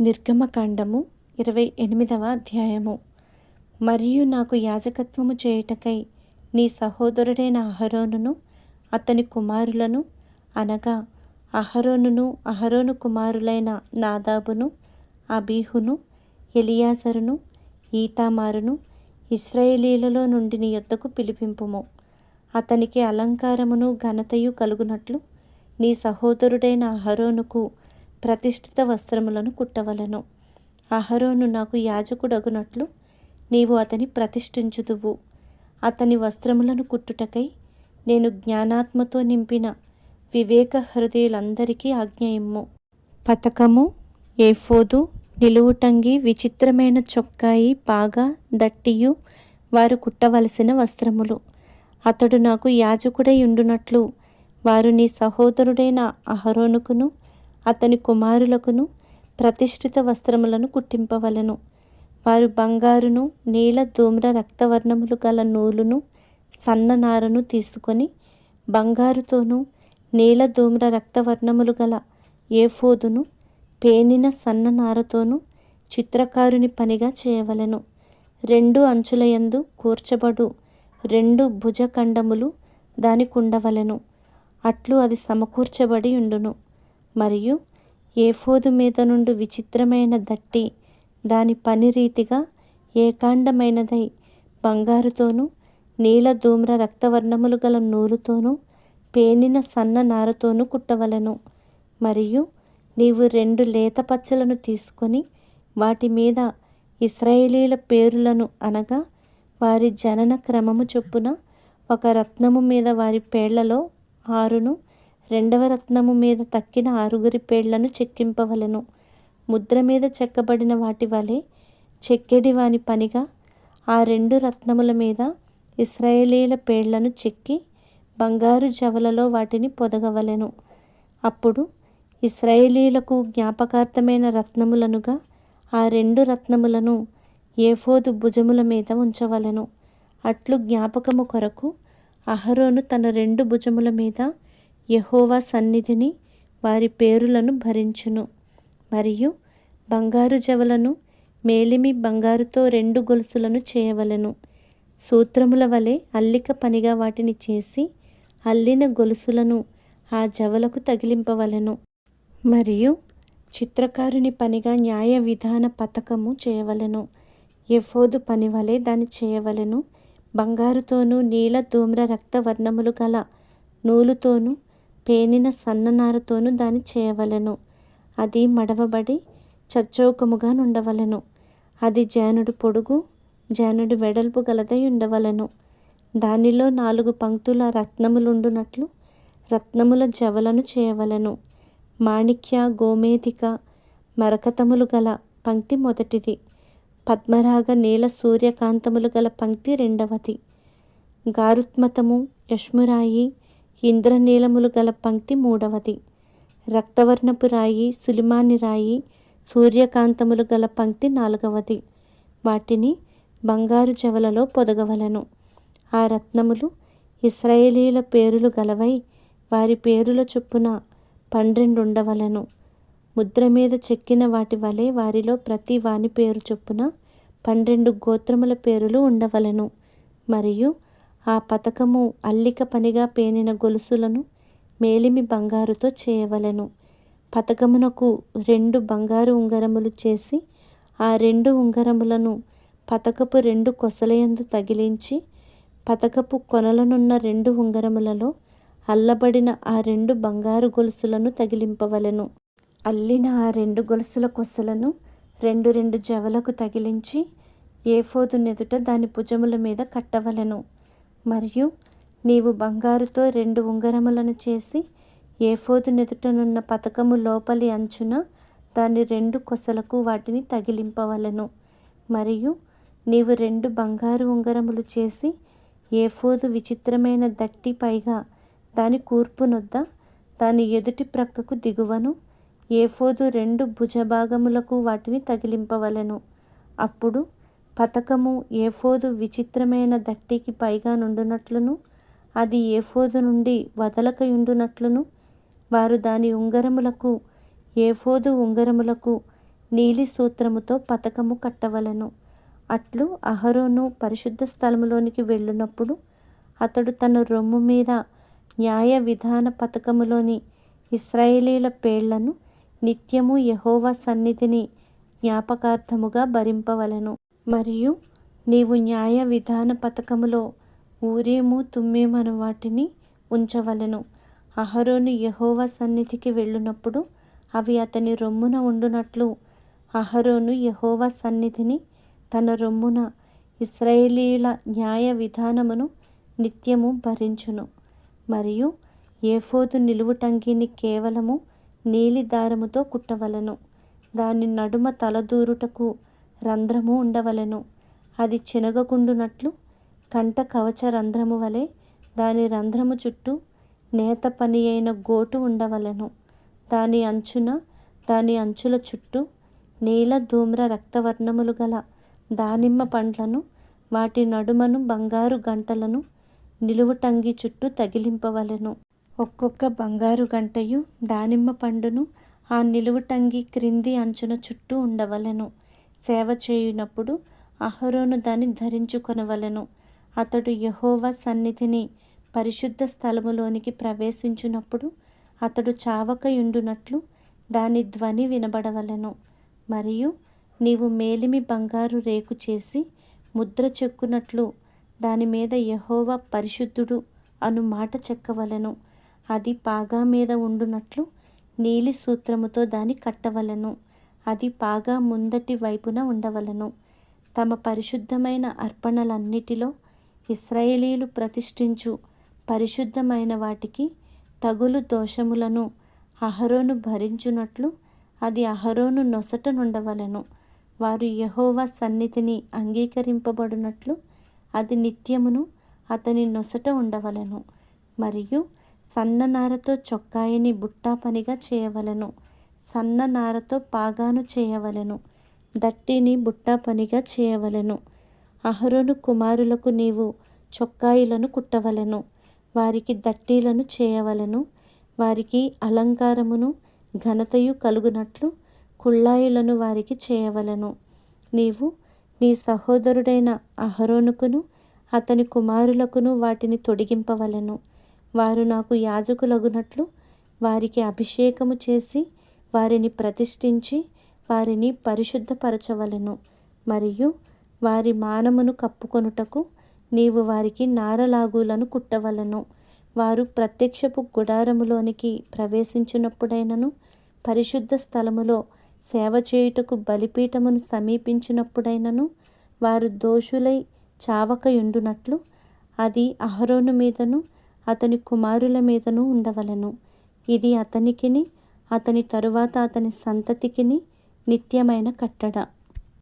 నిర్గమకాండము ఇరవై ఎనిమిదవ అధ్యాయము. మరియు నాకు యాజకత్వము చేయుటకై నీ సహోదరుడైన అహరోనును అతని కుమారులను అనగా అహరోనును అహరోను కుమారులైన నాదాబును అబీహును ఎలియాసరును ఈతామారును ఇస్రాయేలీలలో నుండి నీ యొద్దకు పిలిపింపుము. అతనికి అలంకారమును ఘనతయు కలుగునట్లు నీ సహోదరుడైన అహరోనుకు ప్రతిష్ఠిత వస్త్రములను కుట్టవలెను. అహరోను నాకు యాజకుడగునట్లు నీవు అతని ప్రతిష్ఠించుదువు. అతని వస్త్రములను కుట్టుటకై నేను జ్ఞానాత్మతో నింపిన వివేక హృదయులందరికీ ఆజ్ఞ ఇమ్ము. పతకము ఏఫోదు నిలువుటంగి విచిత్రమైన చొక్కాయి పాగా దట్టియు వారు కుట్టవలసిన వస్త్రములు. అతడు నాకు యాజకుడై ఉండునట్లు వారు నీ సహోదరుడైన అహరోనుకును అతని కుమారులకును ప్రతిష్ఠిత వస్త్రములను కుట్టింపవలెను. వారు బంగారును నీల ధూమ్ర రక్తవర్ణములు గల నూలును సన్ననారను తీసుకొని బంగారుతోనూ నీల ధూమ్ర రక్తవర్ణములు గల ఏఫోదును పేనిన సన్ననారతోనూ చిత్రకారుని పనిగా చేయవలెను. రెండు అంచులయందు కూర్చబడు రెండు భుజఖండములు దానికుండవలెను. అట్లు అది సమకూర్చబడి ఉండును. మరియు ఏఫోదు మీద నుండి విచిత్రమైన దట్టి దాని పని రీతిగా ఏకాండమైనదై బంగారుతోనూ నీల ధూమ్ర రక్తవర్ణములు గల నూలుతోనూ పేనిన సన్న నారతోనూ కుట్టవలెను. మరియు నీవు రెండు లేత పచ్చలను తీసుకొని వాటి మీద ఇస్రాయేలీల పేరులను అనగా వారి జనన క్రమము చొప్పున ఒక రత్నము మీద వారి పేర్లలో ఆరును రెండవ రత్నము మీద తక్కిన ఆరుగురి పేర్లను చెక్కింపవలెను. ముద్ర మీద చెక్కబడిన వాటి వలె చెక్కెడి వాని పనిగా ఆ రెండు రత్నముల మీద ఇస్రాయేలీల పేర్లను చెక్కి బంగారు జవలలో వాటిని పొదగవలెను. అప్పుడు ఇస్రాయేలీలకు జ్ఞాపకార్థమైన రత్నములనుగా ఆ రెండు రత్నములను ఏఫోదు భుజముల మీద ఉంచవలెను. అట్లు జ్ఞాపకము కొరకు అహరోను తన రెండు భుజముల మీద యహోవా సన్నిధిని వారి పేరులను భరించును. మరియు బంగారు జవలను మేలిమి బంగారుతో రెండు గొలుసులను చేయవలెను. సూత్రముల వలె అల్లిక పనిగా వాటిని చేసి అల్లిన గొలుసులను ఆ జవలకు తగిలింపవలెను. మరియు చిత్రకారుని పనిగా న్యాయ విధాన పథకము చేయవలెను. ఎఫోదు పని వలె దాన్ని చేయవలెను. బంగారుతోనూ నీల ధూమ్ర రక్తవర్ణములు గల నూలుతోనూ పేనిన సన్ననారతోనూ దాన్ని చేయవలెను. అది మడవబడి చచ్చౌకముగా నుండవలెను. అది జానుడు పొడుగు జానుడు వెడల్పు గలదై ఉండవలెను. దానిలో నాలుగు పంక్తుల రత్నములుండునట్లు రత్నముల జవలను చేయవలెను. మాణిక్య గోమేధిక మరకతములు గల పంక్తి మొదటిది. పద్మరాగ నీల సూర్యకాంతములు గల పంక్తి రెండవది. గారుత్మతము యష్మురాయి ఇంద్రనీలములు గల పంక్తి మూడవది. రక్తవర్ణపు రాయి సులిమాని రాయి సూర్యకాంతములు గల పంక్తి నాలుగవది. వాటిని బంగారు జవలలో పొదగవలెను. ఆ రత్నములు ఇస్రాయేలీల పేరులు గలవై వారి పేరుల చొప్పున పన్నెండుండవలను ముద్ర మీద చెక్కిన వాటి వలె వారిలో ప్రతి వాని పేరు చొప్పున పన్నెండు గోత్రముల పేరులు ఉండవలెను. మరియు ఆ పథకము అల్లిక పనిగా పేనిన గొలుసులను మేలిమి బంగారుతో చేయవలెను. పథకమునకు రెండు బంగారు ఉంగరములు చేసి ఆ రెండు ఉంగరములను పథకపు రెండు కొసలయందు తగిలించి పథకపు కొనలనున్న రెండు ఉంగరములలో అల్లబడిన ఆ రెండు బంగారు గొలుసులను తగిలింపవలెను. అల్లిన ఆ రెండు గొలుసుల కొసలను రెండు రెండు జవలకు తగిలించి ఏఫోదు నెదుట దాని భుజముల మీద కట్టవలెను. మరియు నీవు బంగారుతో రెండు ఉంగరములను చేసి ఏఫోదు నెదుటనున్న పథకము లోపలి అంచున దాని రెండు కొసలకు వాటిని తగిలింపవలెను. మరియు నీవు రెండు బంగారు ఉంగరములు చేసి ఏఫోదు విచిత్రమైన దట్టి పైగా దాని కూర్పునొద్ద దాని ఎదుటి ప్రక్కకు దిగువను ఏఫోదు రెండు భుజభాగములకు వాటిని తగిలింపవలెను. అప్పుడు పథకము ఏఫోదు విచిత్రమైన దట్టికి పైగా నుండునట్లును అది ఏఫోదు నుండి వదలకయుండునట్లును. వారు దాని ఉంగరములకు ఏఫోదు ఉంగరములకు నీలి సూత్రముతో పతకము కట్టవలెను. అట్లు అహరోను పరిశుద్ధ స్థలములోనికి వెళ్ళునప్పుడు అతడు తన రొమ్ము మీద న్యాయ విధాన పథకములోని ఇస్రాయేలీల పేర్లను నిత్యము యహోవా సన్నిధిని జ్ఞాపకార్థముగా భరింపవలెను. మరియు నీవు న్యాయ విధాన పథకములో ఊరేము తుమ్మేమను వాటిని ఉంచవలెను. అహరోను యహోవ సన్నిధికి వెళ్ళునప్పుడు అవి అతని రొమ్మున ఉండునట్లు అహరోను యహోవ సన్నిధిని తన రొమ్మున ఇస్రాయేలీల న్యాయ విధానమును నిత్యము భరించును. మరియు ఏఫోదు నిలువుటంగిని కేవలము నీలి దారముతో కుట్టవలను. దాని నడుమ తలదూరుటకు రంధ్రము ఉండవలెను. అది చినగకుండునట్లు కంట కవచ రంధ్రము వలె దాని రంధ్రము చుట్టూ నేత పని అయిన గోటు ఉండవలెను. దాని అంచున దాని అంచుల చుట్టూ నీల ధూమ్ర రక్తవర్ణములు గల దానిమ్మ పండ్లను వాటి నడుమను బంగారు గంటలను నిలువుటంగి చుట్టూ తగిలింపవలెను. ఒక్కొక్క బంగారు గంటయు దానిమ్మ పండును ఆ నిలువుటంగి క్రింది అంచున చుట్టూ ఉండవలెను. సేవ చేయునప్పుడు అహరోను దాన్ని ధరించుకొనవలెను. అతడు యహోవా సన్నిధిని పరిశుద్ధ స్థలములోనికి ప్రవేశించునప్పుడు అతడు చావకయుండునట్లు దాని ధ్వని వినబడవలెను. మరియు నీవు మేలిమి బంగారు రేకు చేసి ముద్ర చెక్కునట్లు దాని మీద యహోవా పరిశుద్ధుడు అను మాట చెక్కవలెను. అది పాగా మీద ఉండునట్లు నీలి సూత్రముతో దాని కట్టవలెను. అది బాగా ముందటి వైపున ఉండవలెను. తమ పరిశుద్ధమైన అర్పణలన్నిటిలో ఇస్రాయేలీలు ప్రతిష్ఠించు పరిశుద్ధమైన వాటికి తగులు దోషములను అహరోను భరించునట్లు అది అహరోను నొసట నుండవలను. వారు యహోవా సన్నిధిని అంగీకరింపబడినట్లు అది నిత్యమును అతని నొసట ఉండవలెను. మరియు సన్ననారతో చొక్కాయిని బుట్టా పనిగా చేయవలెను. సన్న నారతో పాగాను చేయవలెను. దట్టిని బుట్టా పనిగా చేయవలెను. అహరోను కుమారులకు నీవు చొక్కాయిలను కుట్టవలెను. వారికి దట్టీలను చేయవలెను. వారికి అలంకారమును ఘనతయు కలుగునట్లు కుళ్ళాయిలను వారికి చేయవలెను. నీవు నీ సహోదరుడైన అహరోనుకును అతని కుమారులకును వాటిని తొడిగింపవలెను. వారు నాకు యాజకులగునట్లు వారికి అభిషేకము చేసి వారిని ప్రతిష్ఠించి వారిని పరిశుద్ధపరచవలెను. మరియు వారి మానమును కప్పుకొనుటకు నీవు వారికి నారలాగులను కుట్టవలెను. వారు ప్రత్యక్షపు గుడారములోనికి ప్రవేశించినప్పుడైనను పరిశుద్ధ స్థలములో సేవ చేయుటకు బలిపీఠమును సమీపించినప్పుడైనను వారు దోషులై చావకయుండునట్లు అది అహరోను మీదను అతని కుమారుల మీదను ఉండవలెను. ఇది అతనికిని అతని తరువాత అతని సంతతికిని నిత్యమైన కట్టడ.